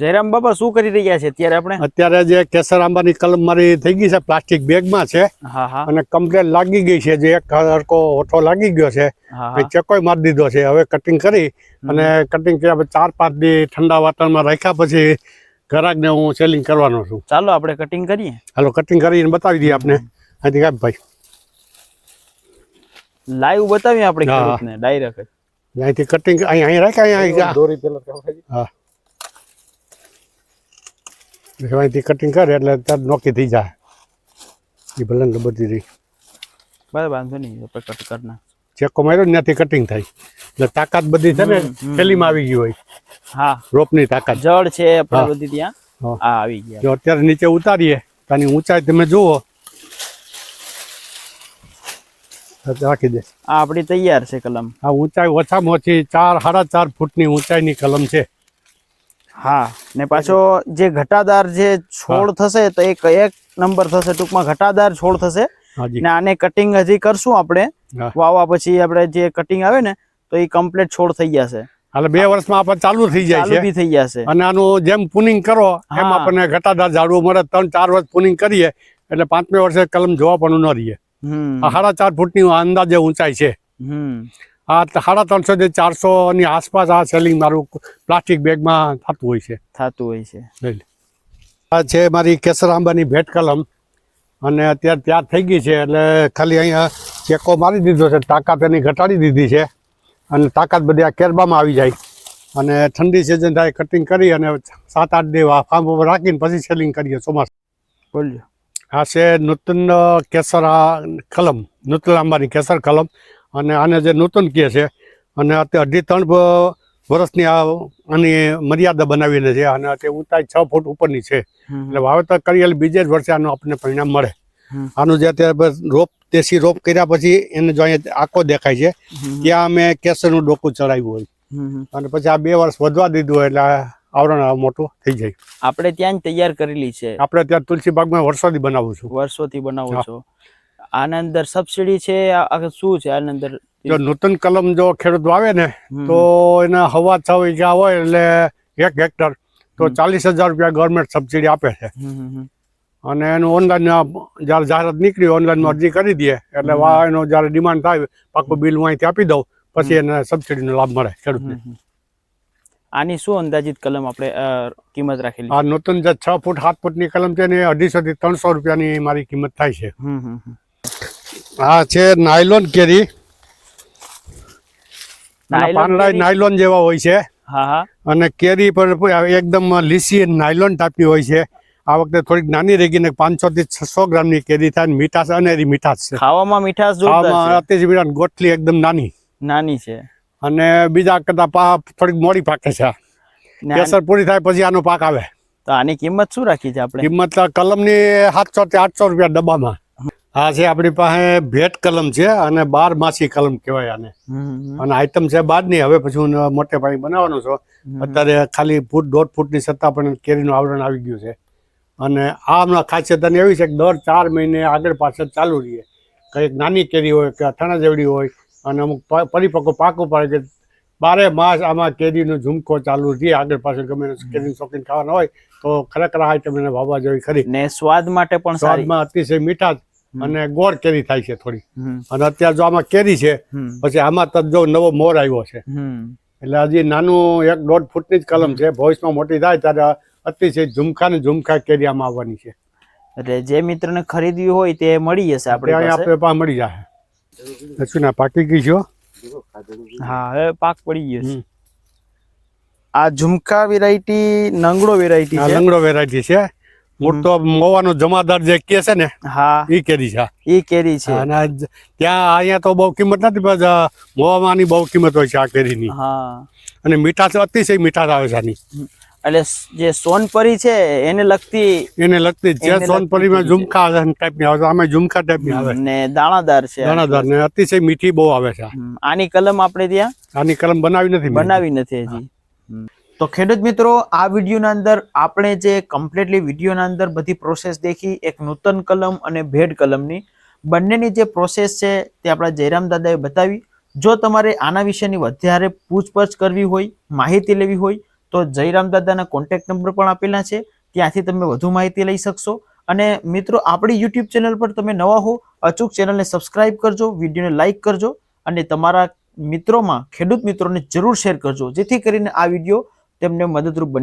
જયરામ બાબા શું કરી રહ્યા છે અત્યારે આપણે? અત્યારે જે કેસર આંબાની કલમ મારી થઈ ગઈ છે પ્લાસ્ટિક બેગમાં છે. હા હા. અને કમ્પ્લેટ લાગી ગઈ છે જે એક હરકો ઓઠો લાગી ગયો છે. હા ચેકોય મારી દીધો છે. હવે કટિંગ કરી અને કટિંગ કર્યા પછી ચાર પાંચ દી ઠંડા વાતાવરણમાં રાખ્યા પછી ઘરાકને હું સેલિંગ કરવાનો છું. ચાલો આપણે કટિંગ કરીએ. હાલો કટિંગ કરીને બતાવી દઈએ આપને. અહીંથી કાપ ભાઈ. લાઈવ બતાવીએ આપણે ડાયરેક્ટ અહીંથી કટિંગ અહીં અહીં રાખ્યા અહીં અહીં. હા. એટલે અહીંથી કટિંગ કરે એટલે ત્યાં નોકી થઈ જાય. એ ભલે બધી રહી. બરાબર વાંધો નહીં કટ કરી નાખ ચેકો માર્યો ત્યાંથી કટિંગ થાય. એટલે તાકાત બધી છે ને થેલીમાં આવી ગઈ હોય. હા. રોપની તાકાત. જળ છે આપણે બધી ત્યાં. હા. આવી ગયા. જો અત્યારે નીચે ઉતારીએ તાની ઊંચાઈ તમે જુઓ. રાખી દે. આ આપણી તૈયાર છે કલમ. આ ઊંચાઈ ઓછામાં ઓછી ચાર સાડા ચાર ફૂટની ઊંચાઈની કલમ છે. હા ને પાછો જે ઘટાદાર જે છોડ થશે તો એક એક નંબર થશે ટૂંકમાં ઘટાદાર છોડ થશે. ને આને કટિંગ હજી કરશું આપણે. વાવા પછી આપણે જે કટિંગ આવે ને તો એ કમ્પ્લીટ છોડ થઈ જશે. એટલે બે વર્ષમાં આપણે ચાલુ થઈ જાય છે. થઈ જશે. અને આનું જેમ પુનિંગ કરો એમ આપણને ઘટાદાર ઝાડવું મળે. ત્રણ ચાર વર્ષ પુનિંગ કરીએ એટલે પાંચમે વર્ષે કલમ જોવા પણ ન રહીએ. સાડા ચાર ફૂટની અંદાજે ઊંચાઈ છે. હમ. આ સાડા ત્રણસો થી ચારસો ની આસપાસ આ સેલિંગ મારું પ્લાસ્ટિક બેગમાં થતું હોય છે. થતું હોય છે. આ છે મારી કેસર આંબાની ભેટ કલમ. અને અત્યારે ત્યાર થઈ ગઈ છે એટલે ખાલી અહીંયા ચેકો મારી દીધો છે તાકાત એની ઘટાડી દીધી છે. અને તાકાત બધી આ કેરબામાં આવી જાય. અને ઠંડી સિઝન થાય કટિંગ કરી અને સાત આઠ દિવસ ફાર્મ ઉપર રાખીને પછી સેલિંગ કરીએ ચોમાસું. બોલજો. આ છે નૂતન કેસર આ કલમ નૂતન આંબાની કેસર કલમ. અને આને જે નૂતન કહે છે અને અત્યારે અઢી ત્રણ વર્ષની આ આની મર્યાદા બનાવીને છે અને અત્યારે ઊંચાઈ છ ફૂટ ઉપરની છે. એટલે વાવેતર કરીએ બીજે જ વર્ષે આનું આપણને પરિણામ મળે. આનું જે અત્યારે બસ રોપ દેશી રોપ કર્યા પછી એને જો અહીંયા આખો દેખાય છે ત્યાં અમે કેસરનું ડોકું ચડાવ્યું હોય. અને પછી આ બે વર્ષ વધવા દીધું હોય એટલે આવરણ મોટું થઈ જાય. આપણે ત્યાં જ તૈયાર કરેલી છે. આપણે ત્યાં તુલસી બાગમાં વર્ષોથી બનાવું છું. વર્ષોથી બનાવું. છો. આના અંદર સબસિડી છે શું છે આના અંદર જો નૂતન કલમ જો ખેડૂત વાવે ને તો એના હવા છ વીઘા હોય એટલે એક હેક્ટર તો ચાલીસ હજાર રૂપિયા ગવર્મેન્ટ સબસિડી આપે છે. અને એનું ઓનલાઈન જ્યારે જાહેરાત નીકળી ઓનલાઈનમાં અરજી કરી દઈએ એટલે એનો જ્યારે ડિમાન્ડ થાય પાકું બિલ હું અહીંથી આપી દઉં પછી એને સબસિડીનો લાભ મળે ખેડૂતને. આની શું અંદાજિત કલમ આપણે કિંમત રાખેલી આ નૂતન જે છ ફૂટ સાત ફૂટની કલમ છે ને અઢીસો થી ત્રણસો રૂપિયાની મારી કિંમત થાય છે. આ છે નાયલોન કેરી. પાંદડા નાયલોન જેવા હોય છે. હા હા. અને કેરી પર એકદમ લીસી નાયલોન ટાપી હોય છે. આ વખતે થોડીક નાની રહી ગઈ ને પાંચસો થી છસો ગ્રામની કેરી થાય મીઠાશ અનેરી મીઠાશ છે. ખાવામાં મીઠાશ અતિશય મીઠાશ ગોટલી એકદમ નાની. નાની છે. અને બીજા કરતા પાક થોડીક મોડી પાકે છે. કેસર પૂરી થાય પછી આનો પાક આવે. તો આની કિંમત શું રાખી છે આપણે? કિંમત કલમની સાતસો થી આઠસો રૂપિયા ડબ્બામાં. આ છે આપણી પાસે ભેટ કલમ છે અને બાર માસી કલમ કહેવાય આને. અને આઈટમ છે બારની. હવે પછી હું મોટે પાણી બનાવવાનો છું. અત્યારે ખાલી ફૂટ દોઢ ફૂટની સત્તા પણ કેરીનું આવરણ આવી ગયું છે. અને આ હમણાં ખાસિયત અને એવી છે કે દર ચાર મહિને આગળ પાછળ ચાલુ રહીએ. કંઈક નાની કેરી હોય કે અથાણા જેવડી હોય અને અમુક પરિપક્વ પાક પડે કે બારે માસ આમાં કેરીનો ઝુમકો ચાલુ રહીએ. આગળ પાછળ ગમે કેરીનું શોખીન ખાવાના હોય તો ખરેખર આ આઈટમ એને ભાવવા જેવી ખરી. ને સ્વાદ માટે પણ સ્વાદમાં અતિશય મીઠા. અને ગોળ કેરી થાય છે થોડી. અને અત્યારે જો આમાં કેરી છે પછી આમાં તો જો નવો મોર આવ્યો છે. એટલે હજી નાનું એક દોઢ ફૂટની જ કલમ છે ભવિષ્યમાં મોટી થાય ત્યારે અતિશય ઝુમખા ને ઝુમખા કેરી આમાં આવવાની છે. એટલે જે મિત્રને ખરીદવી હોય તે મળી જશે આપણે આપણી પાસે મળી જાય. શું ના પાકી ગઈ છો? હા હવે પાક પડી ગયો છે. આ ઝુમકા વેરાયટી નંગડો વેરાયટી છે. લંગડો વેરાયટી છે? મોટો મોવાનો જમાદાર જે કે છે ને હા. એ કેરી છે. એ કેરી છે. અને ત્યાં અહીંયા તો બહુ કિંમત નથી પણ આ બહુ કિંમત હોય છે આ કેરીની. હા. અને મીઠાશ અતિશય મીઠાશ આવે છે આની. એટલે જે સોનપરી છે એને લગતી એને લગતી જે સોનપરીમાં ઝુમખા આવે ટાઈપની આવે છે. આમાં ઝુમખા ટાઈપની આવે ને દાણાદાર છે દાણાદાર ને અતિશય મીઠી બહુ આવે છે આની કલમ આપણે ત્યાં આની કલમ બનાવી નથી બનાવી નથી હજી. તો ખેડૂત મિત્રો, આ વિડીયોના અંદર આપણે જે કમ્પ્લીટલી વિડીયોના અંદર બધી પ્રોસેસ દેખી, એક નૂતન કલમ અને ભેડ કલમની. બંનેની જે પ્રોસેસ છે તે આપણા જયરામ દાદાએ બતાવી. જો તમારે આના વિશેની વધારે પૂછપરછ કરવી હોય, માહિતી લેવી હોય, તો જયરામ દાદાના કોન્ટેક્ટ નંબર પણ આપેલા છે. ત્યાંથી તમે વધુ માહિતી લઈ શકશો. અને મિત્રો, આપણી યુટ્યુબ ચેનલ પર તમે નવા હો, અચૂક ચેનલને સબસ્ક્રાઇબ કરજો, વિડીયોને લાઇક કરજો અને તમારા મિત્રોમાં, ખેડૂત મિત્રોને જરૂર શેર કરજો. જેથી કરીને આ વીડિયો તેમને મદદરૂપ બની